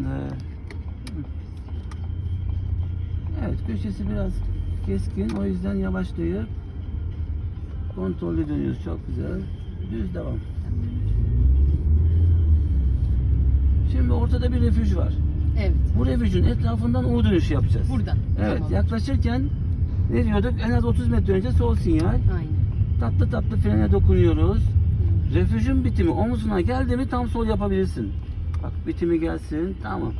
kapandı. Evet köşesi biraz keskin o yüzden yavaşlayıp kontrollü dönüyoruz çok güzel. Düz devam. Şimdi ortada bir refüj var. Evet. Bu refüjün etrafından U dönüşü yapacağız. Buradan. Evet Tamam. yaklaşırken ne diyorduk? En az 30 metre önce sol sinyal. Aynen. Tatlı tatlı frene dokunuyoruz. Refüjün bitimi omuzuna geldi mi tam sol yapabilirsin. Bak bitimi gelsin. Tamam.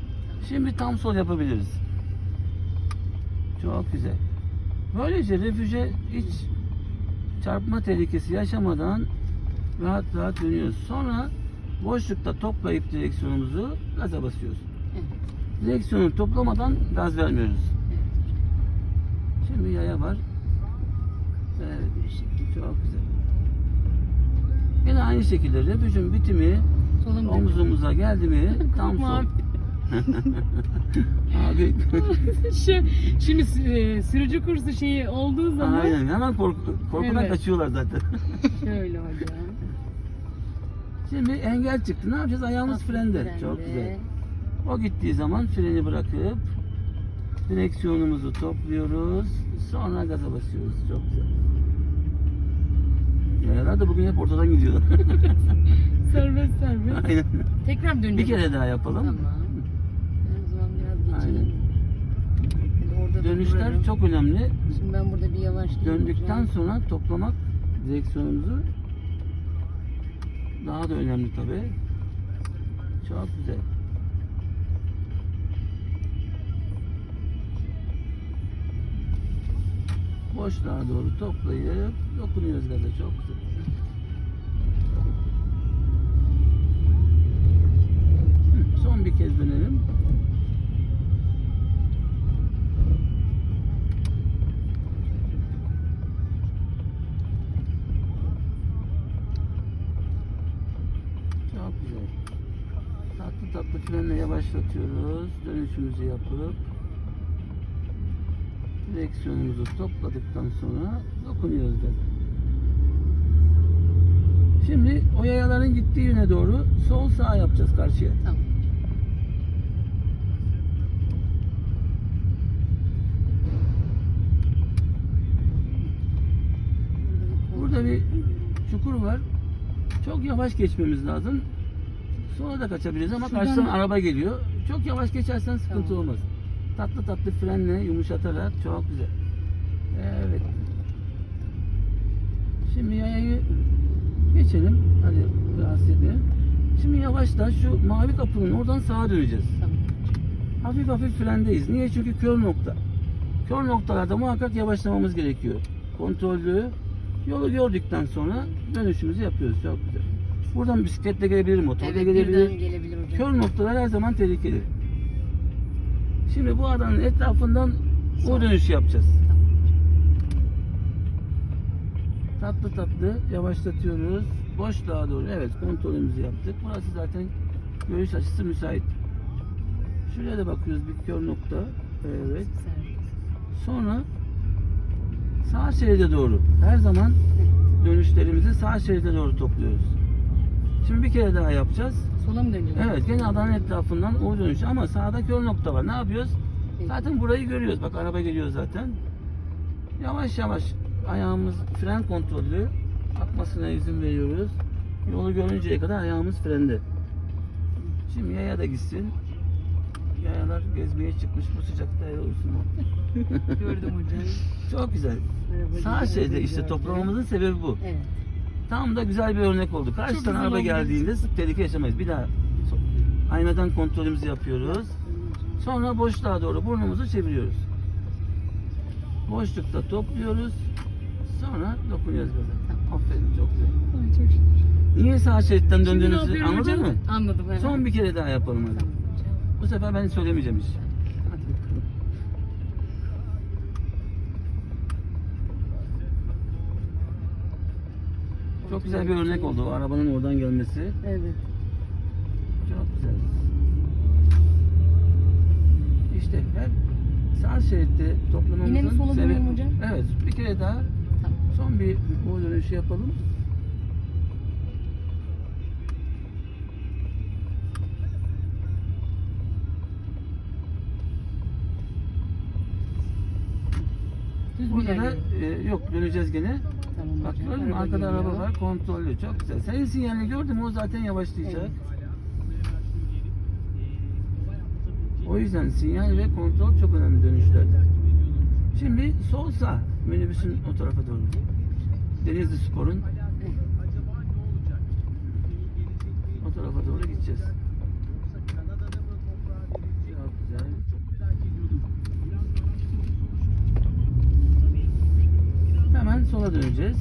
Şimdi tam sol yapabiliriz. Çok güzel. Böylece refüje hiç çarpma tehlikesi yaşamadan rahat rahat dönüyoruz. Sonra boşlukta toplayıp direksiyonumuzu gaza basıyoruz. Evet. Direksiyonu toplamadan gaz vermiyoruz. Evet. Şimdi yaya var. Evet. Çok güzel. Yine aynı şekilde refüjün bitimi Solum omuzumuza geldi mi tam sol. Tamam. Abi Şu, şimdi e, sürücü kursu şeyi olduğu zaman aynen hemen kork korkudan Evet. kaçıyorlar zaten. şöyle hocam. Şimdi engel çıktı. Ne yapacağız? Ayağımız frende. Çok güzel. O gittiği zaman freni bırakıp direksiyonumuzu topluyoruz. Sonra gaza basıyoruz. Çok güzel. Yayalar da bugün hep ortadan gidiyorlar. Serbest serbest. Aynen. Tekrar dönüyorum. Bir kere daha yapalım. Tamam. Ben o zaman biraz geçeyim. Hadi orada Dönüşler durarım. çok önemli. Şimdi ben burada bir yavaşlayayım. Döndükten sonra toplamak direksiyonumuzu daha da önemli tabi. Çok güzel. Boşluğa doğru toplayıp dokunuyoruz gaza çok güzel. Frenle yavaşlatıyoruz. Dönüşümüzü yapıp direksiyonumuzu topladıktan sonra dokunuyoruz gaza. Şimdi o yayaların gittiği yöne doğru sol sağ yapacağız karşıya. Tamam. Burada bir çukur var. Çok yavaş geçmemiz lazım. Sonra da kaçabiliriz ama Şuradan- karşıdan araba geliyor. Çok yavaş geçersen sıkıntı Tamam. olmaz. Tatlı tatlı frenle yumuşatarak çok güzel. Evet. Şimdi yayayı geçelim. Hadi rahatsız etmeyelim. Şimdi yavaşla şu mavi kapının oradan sağa döneceğiz. Tamam. Hafif hafif frendeyiz. Niye? Çünkü kör nokta. Kör noktalarda muhakkak yavaşlamamız gerekiyor. Kontrollü yolu gördükten sonra dönüşümüzü yapıyoruz. Çok. Buradan bisikletle gelebilir, motorla Evet gelebilir. birden gelebilir hocam. Kör noktalar her zaman tehlikeli. Şimdi bu adanın etrafından o Sol. dönüşü yapacağız. Tamam. Tatlı tatlı yavaşlatıyoruz. Boşluğa doğru. Evet kontrolümüzü yaptık. Burası zaten görüş açısı müsait. Şuraya da bakıyoruz bir kör nokta. Evet. Sonra sağ şeride doğru. Her zaman dönüşlerimizi sağ şeride doğru topluyoruz. Şimdi bir kere daha yapacağız. Sola mı döneceğim? Evet gene adanın etrafından o dönüş ama sağda kör nokta var. Ne yapıyoruz? Zaten burayı görüyoruz. Bak araba geliyor zaten. Yavaş yavaş ayağımız fren kontrollü. Akmasına izin veriyoruz. Yolu görünceye kadar ayağımız frende. Şimdi yaya da gitsin. Yayalar gezmeye çıkmış bu sıcakta helal olsun. Gördüm hocam. Çok güzel. Merhaba, Sağ güzel şeyde işte gördüm. toplamamızın sebebi bu. Evet. Tam da güzel bir örnek oldu. Karşıdan araba oldu. geldiğinde tehlike yaşamayız. Bir daha aynadan kontrolümüzü yapıyoruz. Sonra boşluğa doğru burnumuzu çeviriyoruz. Boşlukta topluyoruz. Sonra dokunuyoruz gaza. Aferin çok güzel. Ay çok şükür. Niye sağ şeritten döndüğünüzü anladın hocam? mı? Anladım evet. Son bir kere daha yapalım hadi. Bu sefer ben söylemeyeceğim hiç. Çok güzel bir örnek oldu. Arabanın oradan gelmesi. Evet. Çok güzel. İşte hep sağ şeritte toplamamızın Yine mi sola sebebi- hocam? Evet. Bir kere daha Tamam. son bir U dönüşü yapalım. Düz mü Burada e, yok döneceğiz gene. Tamam Bak hocam. gördün mü? Arkada araba var. Kontrollü. Çok güzel. Senin sinyalini gördüm o zaten yavaşlayacak. Evet. O yüzden sinyal ve kontrol çok önemli dönüşlerde. Şimdi sol sağ minibüsün o tarafa doğru. Denizli Spor'un o tarafa doğru gideceğiz. Döneceğiz.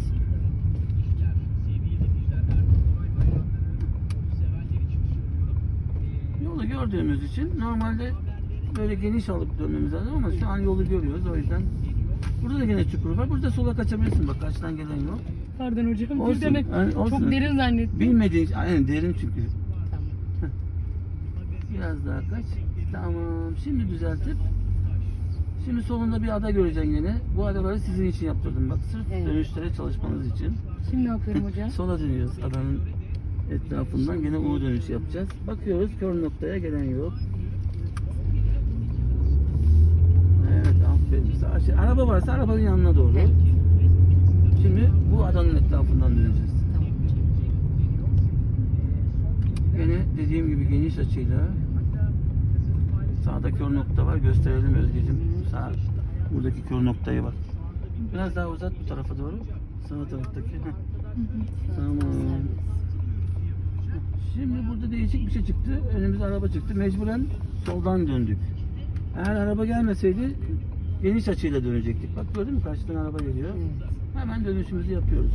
Yolu gördüğümüz için normalde böyle geniş alıp dönmemiz lazım ama şu an yolu görüyoruz o yüzden. Burada da gene çukur var. Burada sola kaçabilirsin bak karşıdan gelen yol. Pardon hocam. Olsun, Bir demek yani olsun. çok derin zannettim. Bilmediğin aynen derin çünkü. Tamam. Biraz daha kaç. Tamam. Şimdi düzeltip Şimdi solunda bir ada göreceksin yine. Bu adaları sizin için yaptırdım bak. Sırf Evet. dönüşlere çalışmanız için. Şimdi ne yapıyorum hocam? Sola dönüyoruz adanın etrafından gene U dönüşü yapacağız. Bakıyoruz kör noktaya gelen yok. Evet aferin. Şey. Araba varsa arabanın yanına doğru. Evet. Şimdi bu adanın etrafından döneceğiz. Tamam. Gene dediğim gibi geniş açıyla sağda kör nokta var. Gösterelim Özgeciğim. Sağ buradaki kör noktayı bak. Biraz daha uzat bu tarafa doğru. Sağ taraftaki. Heh. Tamam. Şimdi burada değişik bir şey çıktı. Önümüze araba çıktı. Mecburen soldan döndük. Eğer araba gelmeseydi geniş açıyla dönecektik. Bak gördün mü karşıdan araba geliyor. Hemen dönüşümüzü yapıyoruz.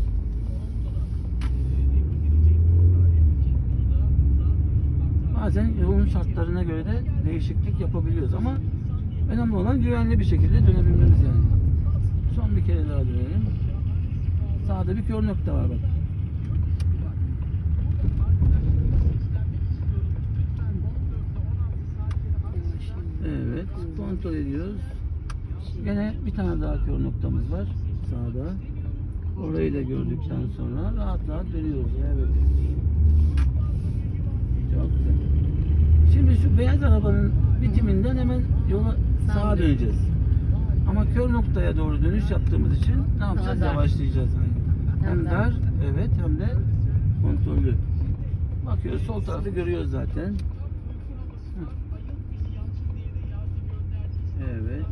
Bazen yolun şartlarına göre de değişiklik yapabiliyoruz ama önemli olan güvenli bir şekilde dönebilmemiz yani. Son bir kere daha dönelim. Sağda bir kör nokta var bak. Evet, kontrol ediyoruz. Gene bir tane daha kör noktamız var sağda. Orayı da gördükten sonra rahat rahat dönüyoruz. Evet. Çok güzel. Şimdi şu beyaz arabanın bitiminden hemen yola Sağa sağa dön. döneceğiz. Ama kör noktaya doğru dönüş yaptığımız için ne yapacağız? dar. Yavaşlayacağız. Hem, Hem dar. evet hem de kontrollü. Bakıyoruz sol tarafı görüyoruz zaten. Evet.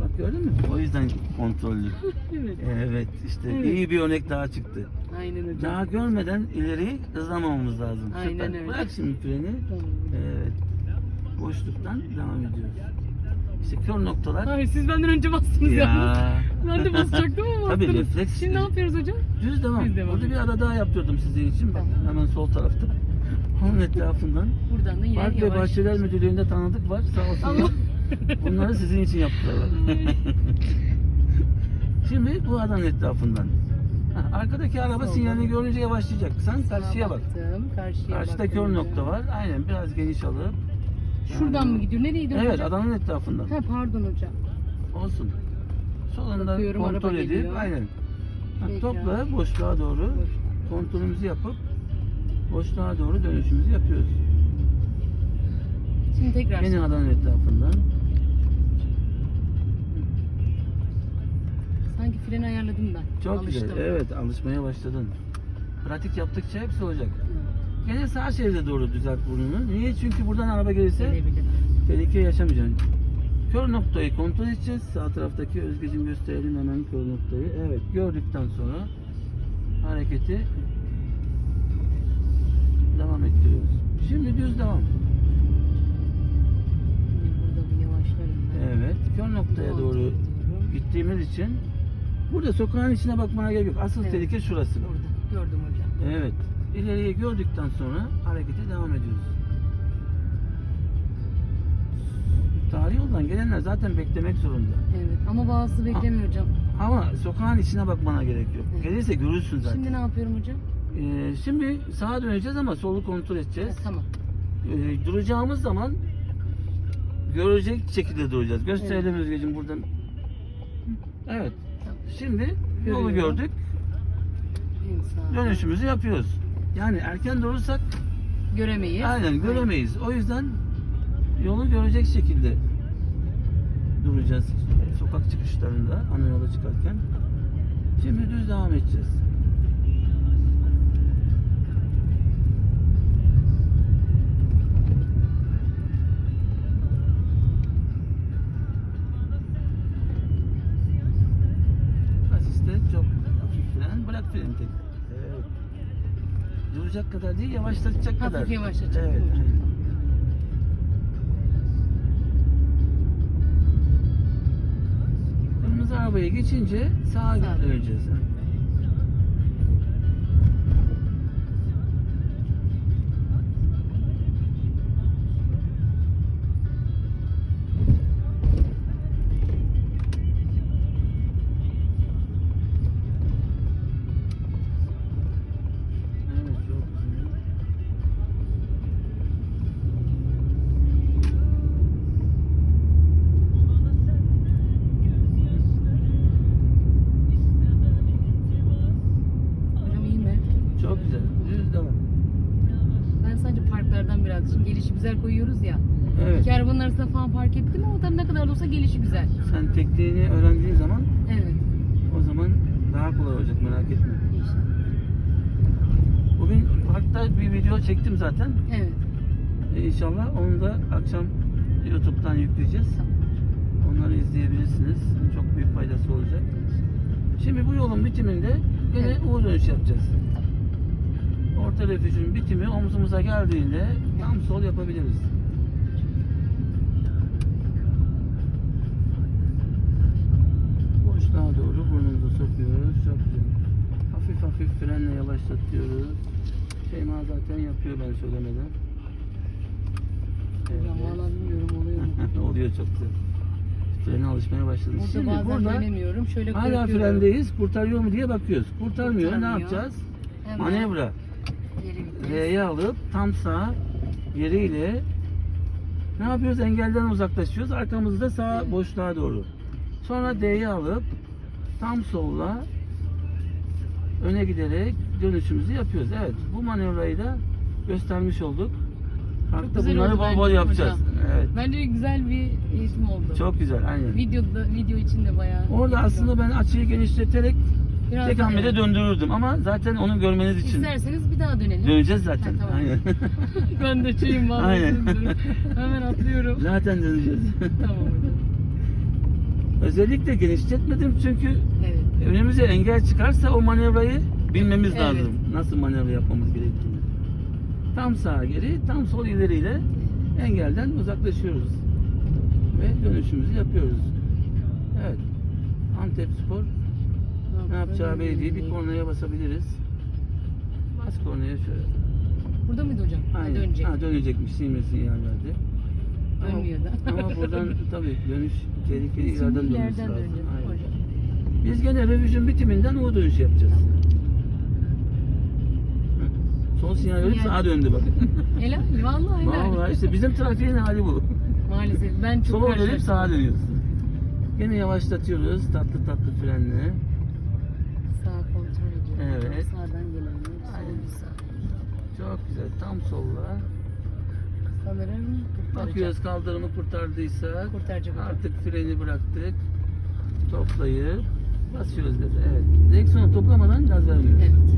Bak gördün mü? O yüzden kontrollü. evet. Evet işte Evet. iyi bir örnek daha çıktı. Aynen hocam. Daha görmeden ileri hızlamamamız lazım. Aynen Süper. öyle. Bırak şimdi freni. Tamam. Evet. Boşluktan devam ediyoruz. İşte kör noktalar. Hayır siz benden önce bastınız Ya. yalnız. Ben de basacaktım ama Tabii, bastınız. refleks. Şimdi ne yapıyoruz hocam? Düz devam. Düz devam. Burada bir ara daha yaptırdım sizin için. Tamam. hemen sol tarafta. Onun etrafından. Buradan da yine Park ve yavaş. Bahçeler Müdürlüğü'nde tanıdık var. Sağ olsunlar. Bunları sizin için yaptılar. Şimdi bu adanın etrafından. Ha, Arkadaki araba Soldan. sinyalini görünce yavaşlayacak. Sen Sağa karşıya bak. Baktım, karşıya Karşıda baktım kör nokta var. Aynen biraz geniş alıp. Şuradan mı gidiyor? Nereye gidiyor Evet hocam? adanın etrafından. Ha pardon hocam. Olsun. Solunda Bakıyorum, kontrol araba edip geliyor. aynen. Ha, Peki. topla boşluğa doğru kontrolümüzü yapıp boşluğa doğru dönüşümüzü yapıyoruz. Şimdi tekrar. Yeni adanın etrafından. Sanki freni ayarladım ben. Çok Alıştım. güzel. Evet alışmaya başladın. Pratik yaptıkça hepsi olacak. Gene sağ şeride doğru düzelt burnunu. Niye? Çünkü buradan araba gelirse Gelebilir. tehlike yaşamayacaksın. Kör noktayı kontrol edeceğiz. Sağ taraftaki Özgeciğim gösterelim hemen kör noktayı. Evet gördükten sonra hareketi devam ettiriyoruz. Şimdi düz devam. Burada bir yavaşlarım ben. Evet kör noktaya doğru gittiğimiz için burada sokağın içine bakmana gerek yok. Asıl Evet. tehlike şurası. Burada. Gördüm hocam. Evet. İleriyi gördükten sonra harekete devam ediyoruz. Tarihi yoldan gelenler zaten beklemek zorunda. Evet ama bazısı beklemiyor hocam. Ama sokağın içine bakmana gerek yok. Evet. Gelirse görürsün zaten. Şimdi ne yapıyorum hocam? Ee, şimdi sağa döneceğiz ama solu kontrol Ha, edeceğiz. tamam. Ee, duracağımız zaman görecek şekilde duracağız. Gösterelim Özgeciğim buradan. Evet. Tamam. Şimdi yolu gördük. Dönüşümüzü yapıyoruz. Yani erken durursak Göremeyiz. aynen göremeyiz. O yüzden yolu görecek şekilde duracağız sokak çıkışlarında ana yola çıkarken. Şimdi düz devam edeceğiz. Duracak kadar değil, yavaşlatacak Hafif kadar. yavaşlatacak, Evet. Kırmızı arabaya geçince sağa döneceğiz. Evet. İki arabanın arasında falan park ettim ama tabii ne kadar da olsa gelişi güzel. Sen tekniğini öğrendiğin zaman Evet. o zaman daha kolay olacak merak etme. İnşallah. Bugün parkta bir video çektim zaten. Evet. E, İnşallah onu da akşam YouTube'dan yükleyeceğiz. Tamam. Onları izleyebilirsiniz. Çok büyük faydası olacak. Şimdi bu yolun bitiminde gene Evet. U dönüş yapacağız. Orta refüjün bitimi omzumuza geldiğinde tam sol yapabiliriz. Sokuyoruz. Çok güzel. Hafif hafif frenle yavaşlatıyoruz. Şeyma zaten yapıyor ben söylemeden. Hocam valla bilmiyorum oluyor mu? Oluyor çok güzel. Frene alışmaya başladık. Burada Şimdi bazen burada dönemiyorum. Şöyle hala frendeyiz. Kurtarıyor mu diye bakıyoruz. Kurtarmıyor. Ne Kurtarmıyor. yapacağız? Hemen Manevra. R'ye alıp tam sağ yeriyle ne yapıyoruz? Engelden uzaklaşıyoruz. Arkamızda sağ Evet. boşluğa doğru. Sonra D'ye alıp tam solla öne giderek dönüşümüzü yapıyoruz. Evet. Bu manevrayı da göstermiş olduk. Parkta güzel bunları bol bol yapacağız. hocam. Evet. Bence güzel bir eğitim oldu. Çok güzel. Aynen. Videoda, video için de bayağı. Orada aslında ben açıyı genişleterek Biraz tek hamlede evet. döndürürdüm ama zaten onu görmeniz için İsterseniz bir daha dönelim. döneceğiz zaten. Ha, tamam. Aynen. ben de şeyim vallahi. Aynen. Hemen atlıyorum. zaten döneceğiz. tamam. Özellikle genişletmedim çünkü. Önümüze engel çıkarsa o manevrayı bilmemiz Evet. lazım. Nasıl manevra yapmamız gerektiğini. Tam sağa geri, tam sol ileriyle engelden uzaklaşıyoruz. Ve dönüşümüzü yapıyoruz. Evet. Antep Spor ne yapacağı belli değil. Bir kornaya basabiliriz. Bas kornaya şöyle. Burada mıydı hocam? Ha, Aynen. dönecek. Ha, dönecekmiş. Verdi. Ama- Dönmüyor da. Ama buradan tabii dönüş tehlikeli şimdi dönmesi lazım. Aynen. Biz gene revizyon bitiminden U dönüş yapacağız. Sol sinyal verip sağa döndü bak. Helal. Vallahi helal. Vallahi işte bizim trafiğin hali bu. Maalesef ben çok Sola dönüp karşılaştım. sağa dönüyoruz. Gene yavaşlatıyoruz tatlı tatlı frenle. Sağ kontrol ediyorum. Evet. Sağdan gelelim. Aynen. Sol bir sağ. Çok güzel tam solla. Sanırım kurtaracak. Bakıyoruz kaldırımı kurtardıysa Kurtaracak hocam. artık freni bıraktık. Toplayıp basıyoruz gaza. Evet. Direksiyonu toplamadan gaz vermiyoruz. Evet.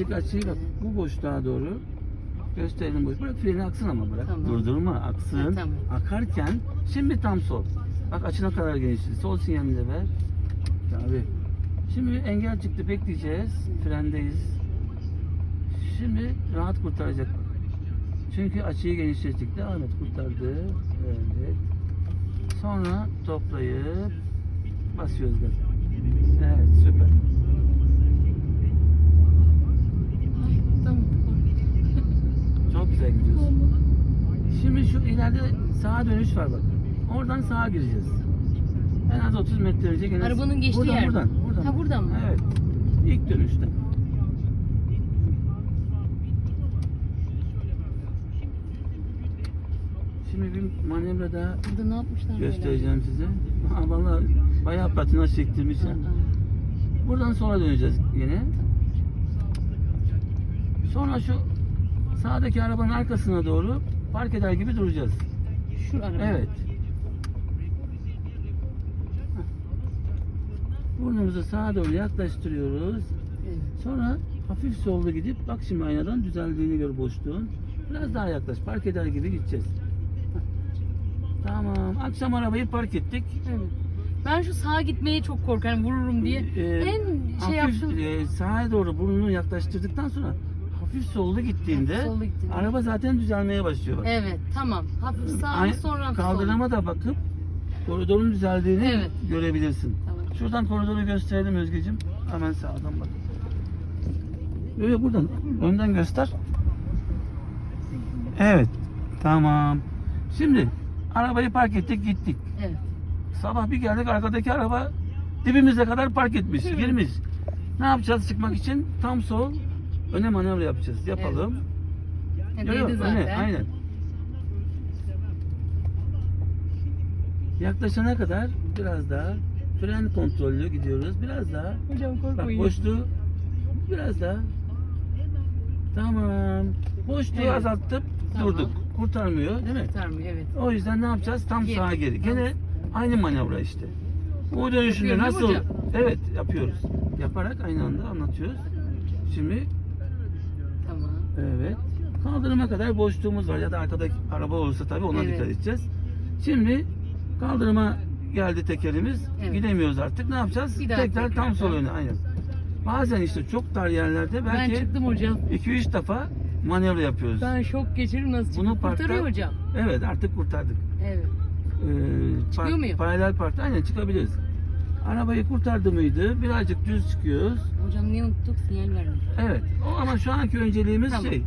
Açıyı bak bu boşluğa doğru gösterelim boş. Bırak freni aksın ama bırak. Tamam. Durdurma aksın. Ha, tamam. Akarken şimdi tam sol. Bak açına kadar genişti. Sol sinyalini de ver. Tabii. Şimdi engel çıktı bekleyeceğiz. Frendeyiz. Şimdi rahat kurtaracak. Çünkü açıyı genişlettik de Ahmet kurtardı. Evet. Sonra toplayıp basıyoruz gaza. Evet süper. Tamam. Çok güzel gidiyorsun. Şimdi şu ileride sağa dönüş var bak. Oradan sağa gireceğiz. En az 30 metre gene Arabanın geçtiği buradan, yer. Buradan, buradan. Ha, buradan mı? Evet. İlk dönüşte. Şimdi bir manevra daha Burada ne yapmışlar böyle? göstereceğim size. Ha, vallahi bayağı patinaj çektirmiş ya. Buradan sola döneceğiz yine. Sonra şu sağdaki arabanın arkasına doğru park eder gibi duracağız. Şu araba. Evet. Burnumuzu sağa doğru yaklaştırıyoruz. Evet. Sonra hafif solda gidip bak şimdi aynadan düzeldiğini gör boşluğun. Biraz daha yaklaş. Park eder gibi gideceğiz. Tamam. Akşam arabayı park ettik. Evet. Ben şu sağa gitmeye çok korkarım vururum diye. Ee, en şey hafif yaptım. e, sağa doğru burnunu yaklaştırdıktan sonra hafif solda gittiğinde Hafif solda gittiğinde. araba zaten düzelmeye başlıyor bak. Evet tamam. Hafif sağa sonra hafif. Kaldırıma da bakıp koridorun düzeldiğini Evet. görebilirsin. Tamam. Şuradan koridoru gösterelim Özgeciğim. Hemen sağdan bak. Böyle buradan önden göster. Evet. Tamam. Şimdi arabayı park ettik gittik. Evet. Sabah bir geldik arkadaki araba dibimize kadar park etmiş, Evet. girmiş. Ne yapacağız çıkmak için? Tam sol öne manevra yapacağız. Yapalım. Evet. Yok, yok, Değdi öne, zaten. aynen. Yaklaşana kadar biraz daha fren kontrollü gidiyoruz. Biraz daha. Hocam Bak korkmayın. boşluğu biraz daha. Tamam. Boşluğu Evet. azalttıp Tamam. durduk. Kurtarmıyor değil mi? Kurtarmıyor evet. O yüzden ne yapacağız? Tam Geri. sağa geri. Gene aynı manevra işte. Bu dönüşünde nasıl? Evet yapıyoruz. Yaparak aynı anda anlatıyoruz. Şimdi. Evet. Kaldırıma kadar boşluğumuz var ya da arkadaki araba olursa tabii ona Evet. dikkat edeceğiz. Şimdi kaldırıma geldi tekerimiz. Evet. Gidemiyoruz artık. Ne yapacağız? Bir daha tekrar tam sol öne aynen. Bazen işte çok dar yerlerde Ben belki çıktım hocam. 2-3 defa manevra yapıyoruz. Ben şok geçiririm nasıl Bunu çıktım. parkta- Kurtarıyor hocam. Evet artık kurtardık. Evet. Ee, park- muyum? Paralel parkta aynen çıkabiliriz. Arabayı kurtardı mıydı? Birazcık düz çıkıyoruz. Hocam niye unuttuk sinyal vermedik. Evet. O ama şu anki önceliğimiz Tamam. şey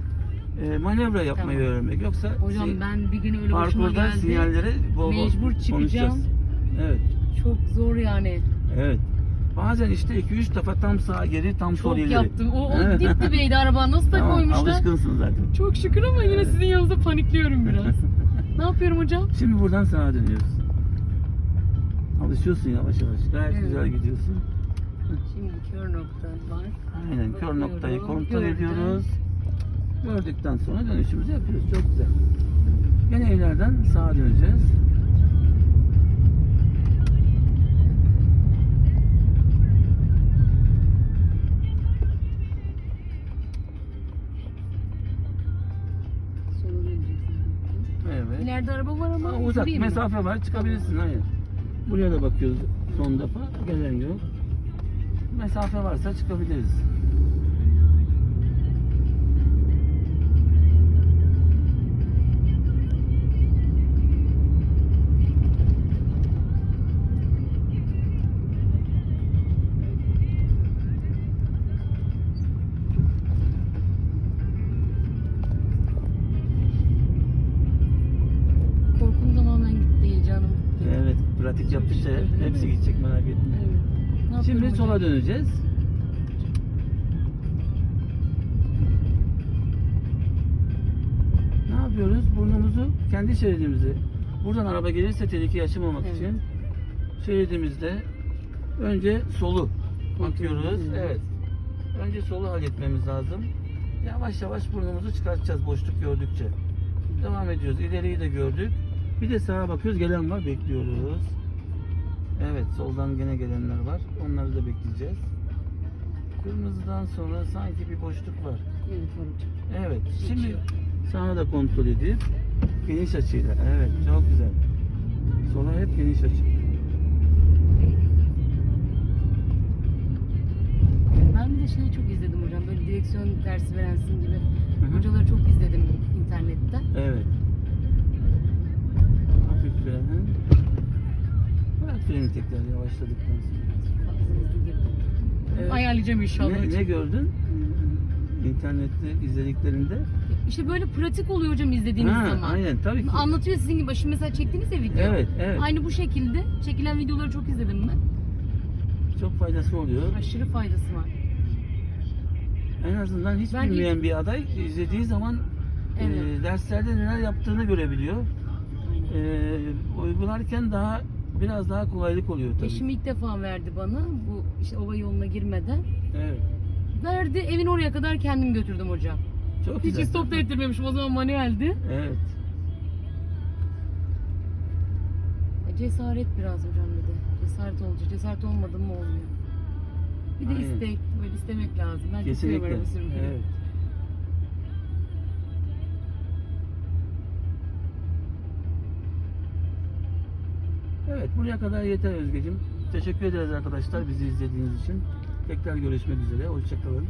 e, manevra yapmayı Tamam. öğrenmek. Yoksa Hocam si- ben bir gün öyle başıma geldi. sinyalleri bol bol Mecbur çıkacağım. Evet. Çok zor yani. Evet. Bazen işte 2-3 defa tam sağa geri tam sol Çok ileri. yaptım. O, o Evet. dip dibeydi araba. Nasıl da Tamam, koymuşlar. Alışkınsın zaten. Çok şükür ama yine sizin yanınızda panikliyorum biraz. ne yapıyorum hocam? Şimdi buradan sağa dönüyoruz. Alışıyorsun yavaş yavaş. Gayet Evet. güzel gidiyorsun. Şimdi kör nokta var. Aynen kör Bakıyorum, noktayı kontrol gördüm. ediyoruz. Gördükten sonra dönüşümüzü yapıyoruz. Çok güzel. Gene evlerden sağa döneceğiz. Sola döneceksin. Evet. İleride araba var ama Ha, uzak durayım mı? mesafe var çıkabilirsin hayır. Buraya da bakıyoruz son defa gelen yok. Mesafe varsa çıkabiliriz. Hocam? döneceğiz. Ne yapıyoruz? Burnumuzu kendi şeridimizi. Buradan araba gelirse tehlike yaşamamak Evet. için şeridimizde önce solu bakıyoruz. Evet. Evet. Önce solu halletmemiz lazım. Yavaş yavaş burnumuzu çıkartacağız boşluk gördükçe. Devam ediyoruz. İleriyi de gördük. Bir de sağa bakıyoruz. Gelen var. Bekliyoruz. Evet. Soldan gene gelenler var. Onları da bekleyeceğiz. Kırmızıdan sonra sanki bir boşluk var. Evet var hocam. Evet. Şimdi sağa da kontrol edip geniş açıyla. Evet. Çok güzel. Sola hep geniş açı. Ben bir de şeyi çok izledim hocam. Böyle direksiyon dersi verensin gibi. hı. Hocaları çok izledim internette. Evet. Hafif fren. Freni tekrar yavaşladıktan sonra. Evet. Ayarlayacağım inşallah. Ne, ne gördün? İnternette izlediklerinde. İşte böyle pratik oluyor hocam izlediğiniz Ha, zaman. Aynen tabii ki. Anlatıyor sizin gibi. Şimdi mesela çektiğiniz ya video. Evet, evet. Aynı bu şekilde. Çekilen videoları çok izledim ben. Çok faydası oluyor. Aşırı faydası var. En azından hiç Ben bilmeyen bir aday izlediği zaman Evet. e, derslerde neler yaptığını görebiliyor. Aynen. E, uygularken daha biraz daha kolaylık oluyor tabii. Eşim ilk defa verdi bana bu işte ova yoluna girmeden. Evet. Verdi evin oraya kadar kendim götürdüm hocam. Çok Hiç güzel. stop da ettirmemişim o zaman manueldi. Evet. E, Cesaret biraz hocam bir de. Cesaret olunca. Cesaret olmadı mı olmuyor. Bir de Aynen. istek. Böyle istemek lazım. Ben çok Kesinlikle. araba sürmeyi. Evet. Evet buraya kadar yeter Özgeciğim. Teşekkür ederiz arkadaşlar bizi izlediğiniz için. Tekrar görüşmek üzere. Hoşçakalın.